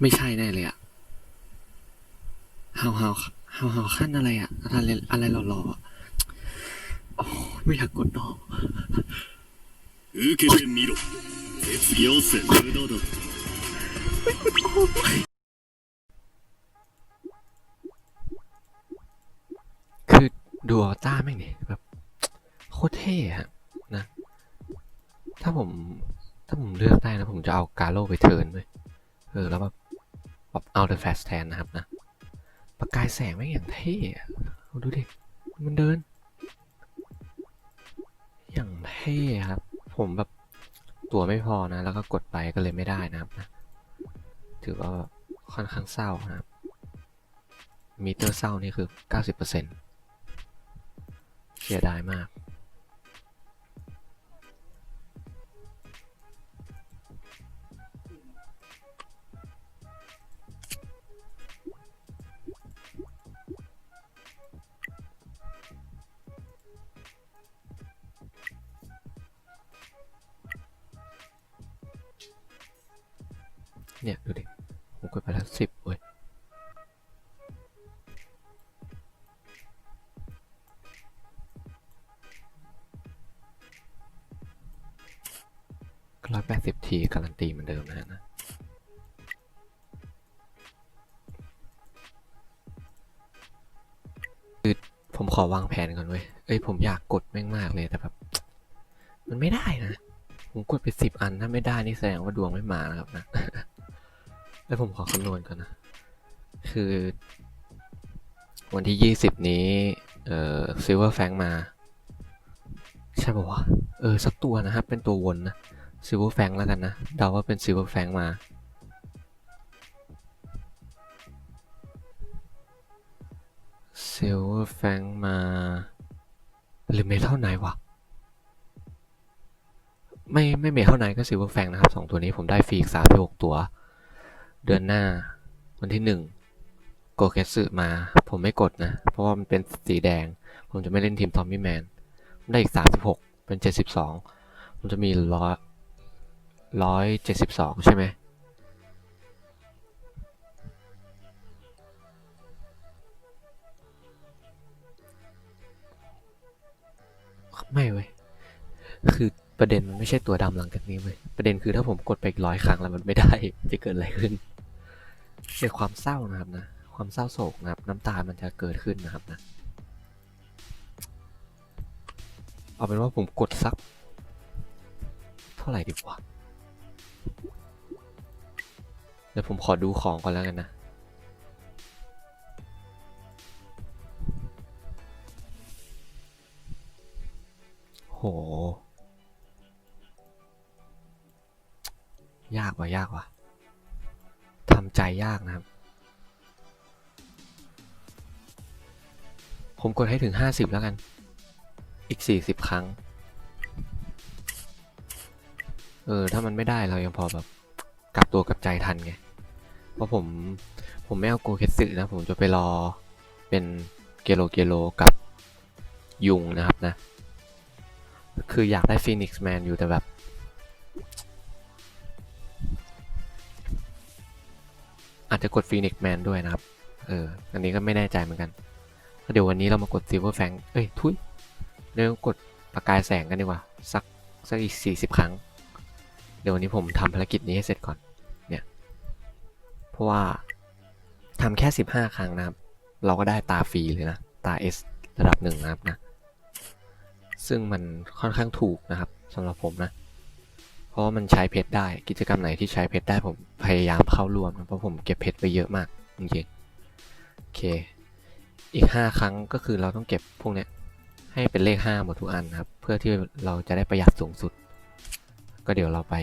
ไม่ใช่แน่เลยอะฮาวฮาวฮาวฮาวขั้นอะไรอะอะไรอะไรหล่อๆอะโอ้ไม่อยากกดดอก 受けてみろ絶要せ無駄だ คือดูออต้าแม่งเนี่ยแบบโคตรเท่อะนะ ถ้าผม ถ้าผมเลือกได้นะ ผมจะเอากาโลไปเทิร์นเลยเออ แล้วแบบแบบเอาเดอะแฟสแทนนะครับนะ ประกายแสงแม่งอย่างเท่ดูดิ มันเดิน อย่างเท่ครับ ผมแบบตัวไม่พอนะ แล้วก็กดไปก็เลยไม่ได้นะครับนะ ถือว่าค่อนข้างเศร้านะครับมีเตอร์เศร้านี่คือ 90%เสียดายมาก ที่การันตีเหมือนเดิมนะฮะนะคือผมขอวางแผนก่อนเว้ย เอ้ยผมอยากกดแม่งมากเลยแต่แบบ มันไม่ได้นะ ผมกดไปสิบอันถ้าไม่ได้นี่แสดงว่าดวงไม่มานะครับนะ แล้วผมขอคำนวณก่อนนะ คือ วันที่ยี่สิบนี้ เอ่อซิลเวอร์แฟงมา ใช่ป่าวะ เออ สักตัวนะครับ เป็นตัววนนะ ซิลเวอร์แฟงแล้วกันนะเดาว่าเป็นซิลเวอร์แฟงมาซิลเวอร์แฟงมา หรือเมทัลไนวะ ไม่ ไม่เมทัลไนก็ซิลเวอร์แฟงนะครับสองตัวนี้ผมได้ฟรีอีกสามหกตัว เดือนหน้า วันที่หนึ่งโกเคสึมา ผมไม่กดนะ เพราะว่ามันเป็นสีแดง ผมจะไม่เล่นทีมทอมมี่แมนได้อีกสามสิบหกเป็นเจ็ดสิบสองผมจะมีร้อย ร้อยเจ็ดสิบสองใช่ไหมไม่เว้ย คือประเด็นมันไม่ใช่ตัวดำหลังจากนี้เว้ย ประเด็นคือถ้าผมกดไปอีกร้อยครั้งแล้วมันไม่ได้ จะเกิดอะไรขึ้นเป็นความเศร้านะครับนะ ความเศร้าโศกนะครับ น้ำตา มันจะเกิดขึ้นนะครับนะ เอาเป็นว่าผมกดสัก เท่าไหร่ดีกว่า เดี๋ยวผมขอดูของก่อนแล้วกันนะโห ยากว่ะยากว่ะทำใจยากนะครับ ผมกดให้ถึง 50 แล้วกัน อีก 40 ครั้ง เออ ถ้ามันไม่ได้เรายังพอแบบกลับตัวกลับใจทันไง เพราะผมผมไม่เอาโกเคสึนะ ผมจะไปรอเป็นเกโลเกโลกับยุงนะครับนะ คืออยากได้ฟีนิกซ์แมนอยู่แต่แบบ อาจจะกดฟีนิกซ์แมนด้วยนะครับ เออ อันนี้ก็ไม่แน่ใจเหมือนกัน เดี๋ยววันนี้เรามากดซิลเวอร์แฟงเอ้ย ทุยเดี๋ยวกดประกายแสงกันดีกว่า สักสักอีก 40 ครั้ง ดี๋ยววันนี้ผมทำภารกิจนี้ให้เสร็จก่อนเนี่ยเพราะว่าทำแค่ 15 ครั้งนะครับ เราก็ได้ตาฟรีเลยนะ ตา S ระดับหนึ่งนะครับนะซึ่งมันค่อนข้างถูกนะครับสำหรับผมนะ เพราะมันใช้เพชรได้กิจกรรมไหนที่ใช้เพชรได้ผมพยายามเข้าร่วมนะเพราะผมเก็บเพชรไปเยอะมากจริงๆโอเค อีก 5 ครั้งก็คือเราต้องเก็บพวกเนี้ยให้เป็นเลข 5 หมดทุกอันนะครับ เพื่อที่เราจะได้ประหยัดสูงสุด ก็เดี๋ยวเราไป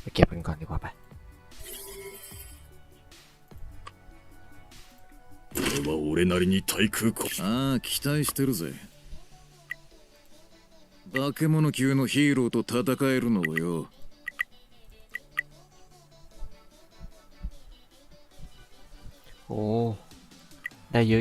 ไปเก็บกันก่อนดีกว่าไป 俺は俺なりに対空攻ああ期待してるぜ化け物級のヒーローと戦えるのをよ โอ้ ได้เ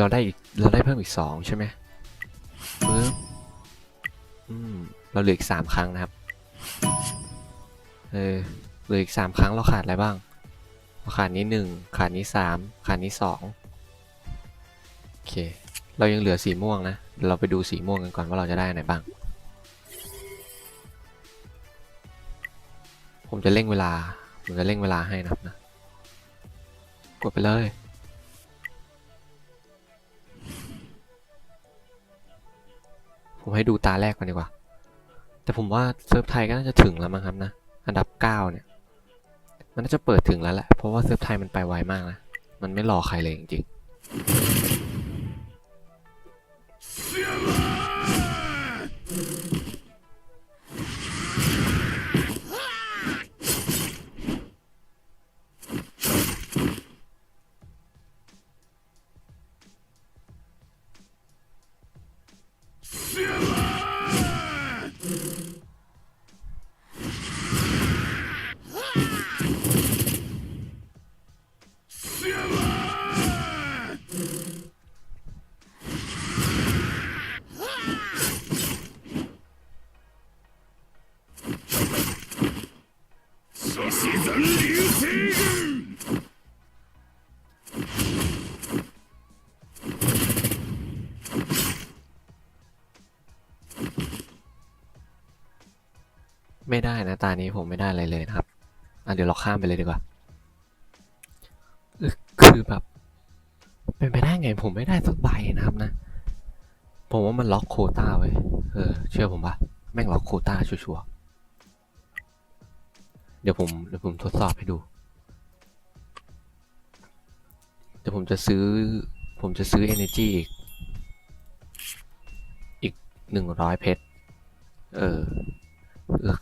เราได้อีกเราได้เพิ่มอีกสองใช่ไหมปึ๊บอืมเราเหลืออีกสามครั้งนะครับ เออเหลืออีกสามครั้งเราขาดอะไรบ้าง ขาดนี้หนึ่งขาดนี้สามขาดนี้สองโอเค เรายังเหลือสีม่วงนะเราไปดูสีม่วงกันก่อนว่าเราจะได้อันไหนบ้าง ผมจะเร่งเวลาผมจะเร่งเวลาให้นะครับนะ กดไปเลย ผมให้ดูตาแรกก่อนดีกว่า แต่ผมว่าเซิร์ฟไทยก็น่าจะถึงแล้วมั้งครับนะ อันดับ 9 เนี่ย มันน่าจะเปิดถึงแล้วแหละ เพราะว่าเซิร์ฟไทยมันไปไวมากนะ มันไม่รอใครเลยจริงๆ ไม่ได้นะ ตานี้ผมไม่ได้อะไรเลยนะครับ อะเดี๋ยวเราข้ามไปเลยดีกว่า คือแบบ เป็นไปได้ไงผมไม่ได้สักใบนะครับนะ ผมว่ามันล็อกโคต้าไว้ เออ เชื่อผมปะแม่งล็อกโคต้าชัวร์เดี๋ยวผมเดี๋ยวผมทดสอบให้ดู เดี๋ยวผมจะซื้อ ผมจะซื้อ energy อีก อีกหนึ่งร้อยเพชร เออ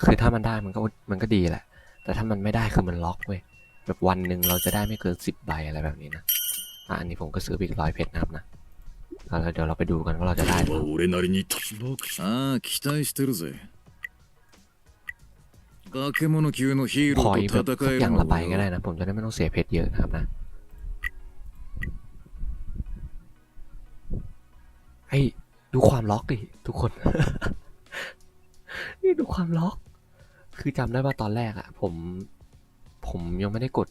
คือถ้ามันได้มันก็มันก็ดีแหละ แต่ถ้ามันไม่ได้คือมันล็อกเว้ย แบบวันหนึ่งเราจะได้ไม่เกินสิบใบอะไรแบบนี้นะอ่ะอันนี้ผมก็ซื้อไปอีกร้อยเพชรนะครับนะแล้วเดี๋ยวเราไปดูกันว่าเราจะได้หรือเป は ล่า 俺なりにた僕ああ期待してるぜ化け物級のヒーロ ขอ ー อีกแบบ と สั 戦 ก え อ る ย่าง の ละใบก็ を ได้ よ นะ ผมจะได้ไม่ต้องเสียเพชรเยอะนะครับนะไอ้ยดูความล็อกดิทุกคน นี่ดูความล็อก คือจำได้ว่าตอนแรกอะผม ผมยังไม่ได้กด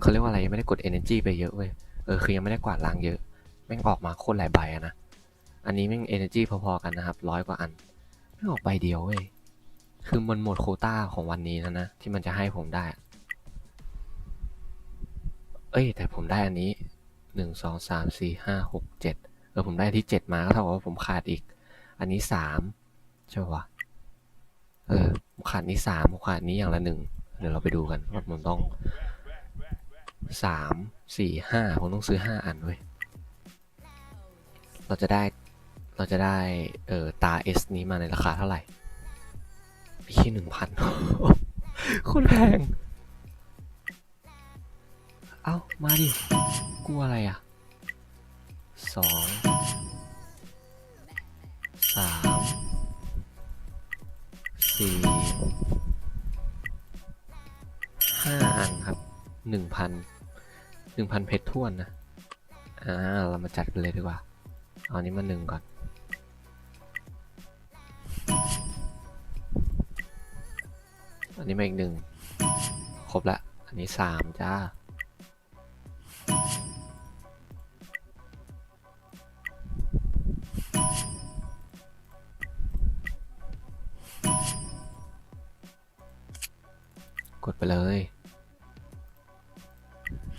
เขาเรียกว่าอะไรยังไม่ได้กด energy ไปเยอะเว้ย เออคือยังไม่ได้กวาดล้างเยอะ แม่งออกมาโคตรหลายใบอะนะ อันนี้แม่ง energy พอๆกันนะครับร้อยกว่าอันแม่งออกใบเดียวเว้ย คือมันหมดโคต้าของวันนี้แล้วนะ ที่มันจะให้ผมได้ เอ้ย แต่ผมได้อันนี้หนึ่งสองสามสี่ห้าหกเจ็ดเออผมได้ที่เจ็ดมาก็เท่ากับว่าผมขาดอีก อันนี้สามใช่ปะ เออขาดนี้สามขาดนี้อย่างละหนึ่งเดี๋ยวเราไปดูกันว่าผมต้องสามสี่ห้าผมต้องซื้อห้าอันเว้ยเราจะได้เราจะได้เอ่อตา S นี้มาในราคาเท่าไหร่พี่หนึ่งพันโคนแพง เอ้า มาดิ กลัวอะไรอะสอง สี่ห้าอันครับหนึ่งพันหนึ่งพันเพชรท้วนนะอ่าเรามาจัดกันเลยดีกว่า เอาอันนี้มาหนึ่งก่อน อันนี้มาอีกหนึ่งครบละ อันนี้สามจ้า ไปเลย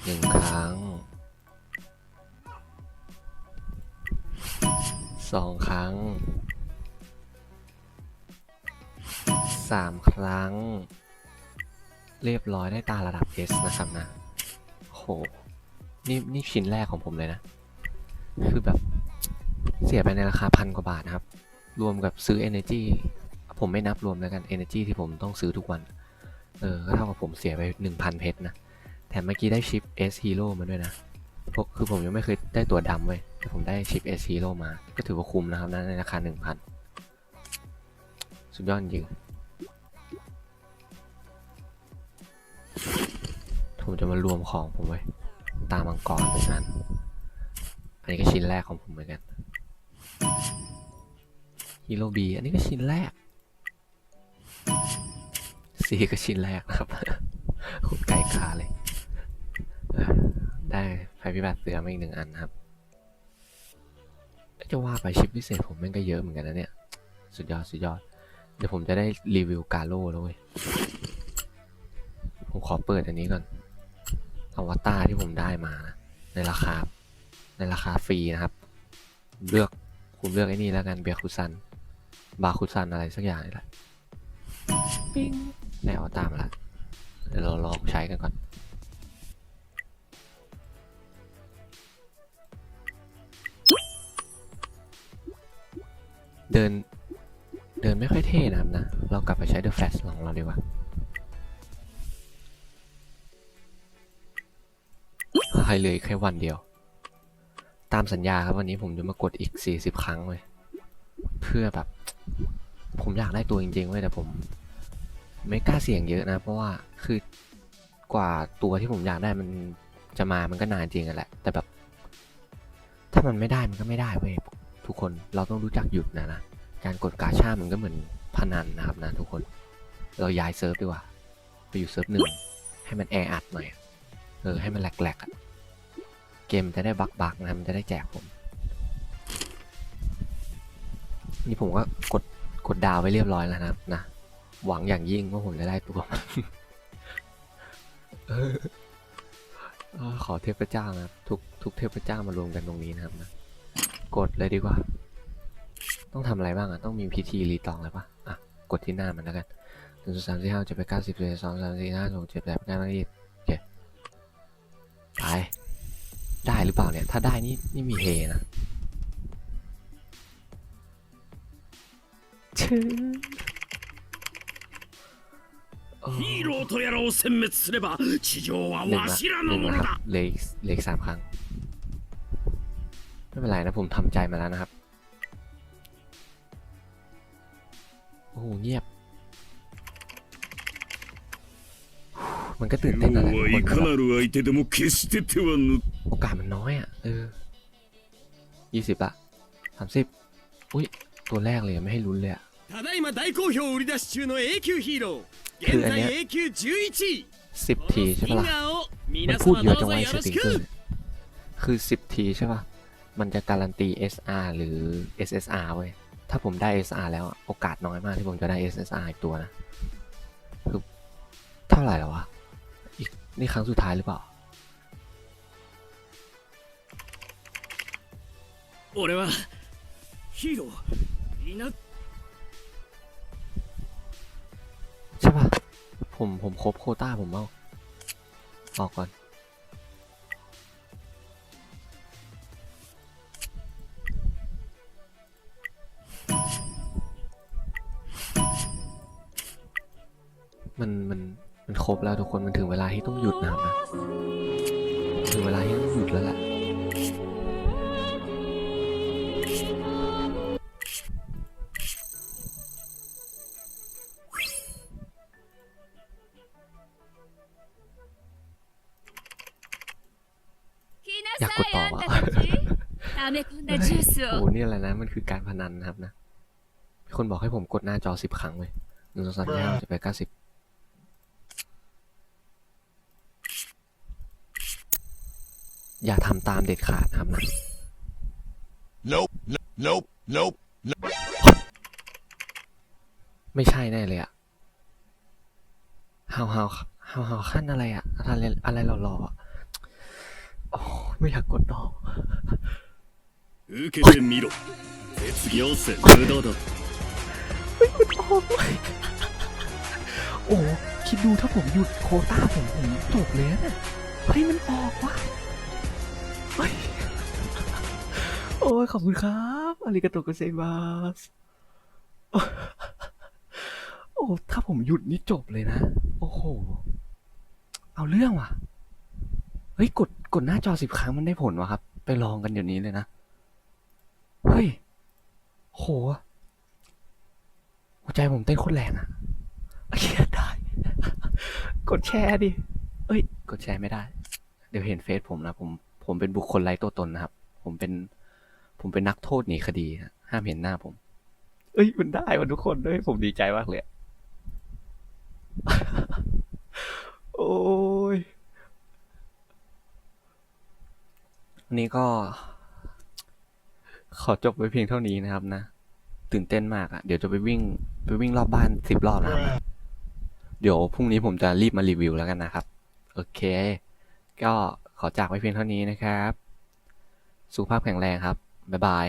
หนึ่งครั้งสองครั้งสามครั้ง เรียบร้อยได้ตาระดับ S นะครับนะโหนี่นี่ชิ้นแรกของผมเลยนะ คือแบบเสียไปในราคาพันกว่าบาทนะครับ รวมกับซื้อ Energy ผมไม่นับรวมแล้วกัน Energy ที่ผมต้องซื้อทุกวัน เออ ก็เท่ากับผมเสียไป 1,000 เพชรนะ แถมเมื่อกี้ได้ชิป S Hero มาด้วยนะพราะคือผมยังไม่เคยได้ตัวดำเว้ย แต่ผมได้ชิป S Hero มา ก็ถือว่าคุ้มนะครับนะในราคา 1,000 สุดยอดจริง ผมจะมารวมของผมไว้ตามังกรนั้น อันนี้ก็ชิ้นแรกของผมเหมือนกันฮีโร่บีอันนี้ก็ชิ้นแรก ซีก็ชิ้นแรกนะครับโคตรไก่ขาเลยเออได้ไฟพิบัติเสือมาอีกหนึ่งอันนะครับจะว่าไปชิปพิเศษผมแม่งก็เยอะเหมือนกันนะเนี่ย สุดยอด สุดยอด เดี๋ยวผมจะได้รีวิวกาโร่แล้วเว้ย ผมขอเปิดอันนี้ก่อนอวตารที่ผมได้มานะในราคา ในราคาฟรีนะครับ เลือกคุณเลือกไอ้นี่แล้วกันเบียคุซัน บาคุซันอะไรสักอย่างนี่แหละ ปิ้ง ได้อวตามล้วเดี๋ยวเราลองใช้กันก่อน เดิน เดินไม่ค่อยเท่นะนะ เรากลับไปใช้ The Flash ของเราดีกว่าให้เลยแค่วันเดียว ตามสัญญาครับวันนี้ผมจะมากดอีก 40 ครั้งเลย เพื่อแบบ ผมอยากได้ตัวจริงๆเว้ยแต่ผม ไม่กล้าเสี่ยงเยอะนะ เพราะว่าคือกว่าตัวที่ผมอยากได้มันจะมามันก็นานจริงกันแหละ แต่แบบ ถ้ามันไม่ได้มันก็ไม่ได้เว้ยทุกคนเราต้องรู้จักหยุดนะนะการกดกาชามันก็เหมือนพนันนะครับนะทุกคน เราย้ายเซิร์ฟดีกว่า ไปอยู่เซิร์ฟหนึ่งให้มันแออัดหน่อยเออให้มันแหลกๆอะเกมจะได้บักบักๆนะมันจะได้แจกผมนี่ผมก็กดกดดาวไว้เรียบร้อยแล้วนะครับนะ หวังอย่างยิ่งว่าผมจะได้ตัวขอเทพเจ้านะครับทุกทุกเทพเจ้ามารวมกันตรงนี้นะครับนะกดเลยดีกว่า ต้องทำอะไรบ้างอะต้องมีพิธีรีตองอะไรปะอะกดที่หน้ามันแล้วกันหนึ่งสามสี่ห้าเจ็ดแปดเก้าสิบสิบเอ็ดสองสามสี่ห้าหกเจ็ดแปดเก้าสิบโอเคไปได้หรือเปล่าเนี่ย ถ้าได้นี่นี่มีเฮนะชื่อ ヒーローとやらを殲滅すれば地上は หนึ่ง わ ละ しら ห の นึ่ง も ละ の ครับ だ เหลขเหลขสามครั้ง ไม่เป็นไรนะ ผมทำใจมาแล้วนะครับ โอ้โหเงียบ มันก็ตื่นเต้นอะไร 王はいかなる相手でも決して手は抜 โอกาสมันน้อยอ่ะ เออยี่สิบละสามสิบอุ้ย ตัวแรกเลยอะไม่ให้ลุ้นเลยอ่ะ ただいま大好評売り出し中の A 級ヒーロー現 คืออันเนี้ยสิบทีใช่ปะล่ะมันพูดเยอะจังไว้สติงเกอร์คือสิบทีใช่ปะมันจะการันตี SR หรือ SSR เว้ยถ้าผมได้ SR แล้วโอกาสน้อยมากที่ผมจะได้ SSR อีกตัวนะคือเท่าไหร่แล้ววะอีกนี่ครั้งสุดท้ายหรือเปล่า俺はヒーローになっ ใช่ปะผมผมครบโคต้าผมเอาออกก่อนมันมันมันครบแล้วทุกคนมันถึงเวลาที่ต้องหยุดนะครับนะถึงเวลาที่ต้องหยุดแล้วแหละากกดต่อว่ะโอ้นี่อะไรนะ มันคือการพนันนะครับนะมีคนบอกให้ผมกดหน้าจอสิบครั้งเลยหนึ่งสองสามสี่ห้าจะไปเก้าสิบอย่าทำตามเด็ดขาดนะครับนะ nope nope nope ไม่ใช่แน่เลยอะฮาวฮาวฮาวฮาวขั้นอะไรอะอะไรอะไรหล่อๆอะโอ้ ไม่อยากกดต่อ 受けてみろ絶業戦無駄だ โอ้คิดดูถ้าผมหยุดโควต้าผมผมจบเลยนะเฮ้ยมันออกว่ะเฮ้ยโอ้ยขอบคุณครับอาริกาโตโกเซมาสโอ้ถ้าผมหยุดนี่จบเลยนะ โอ้โห เอาเรื่องว่ะ เฮ้ยกดกดหน้าจอสิบครั้งมันได้ผลวะครับ ไปลองกันเดี๋ยวนี้เลยนะ เฮ้ย โห หัวใจผมเต้นโคตรแรงอะเอ้ยได้ กดแชร์ดิ เอ้ย กดแชร์ไม่ได้ เดี๋ยวเห็นเฟซผมนะ ผม ผมเป็นบุคคลไร้ตัวตนนะครับ ผมเป็น ผมเป็นนักโทษหนีคดีห้ามเห็นหน้าผม เอ้ย มันได้วันทุกคนด้วยผมดีใจมากเลย โอ้ย วันนี้ก็ ขอจบไว้เพียงเท่านี้นะครับนะ ตื่นเต้นมากอะเดี๋ยวจะไปวิ่ง ไปวิ่งรอบบ้านสิบรอบนะครับเดี๋ยวพรุ่งนี้ผมจะรีบมารีวิวแล้วกันนะครับ โอเค ก็ขอจากไว้เพียงเท่านี้นะครับ สุขภาพแข็งแรงครับ บ๊ายบาย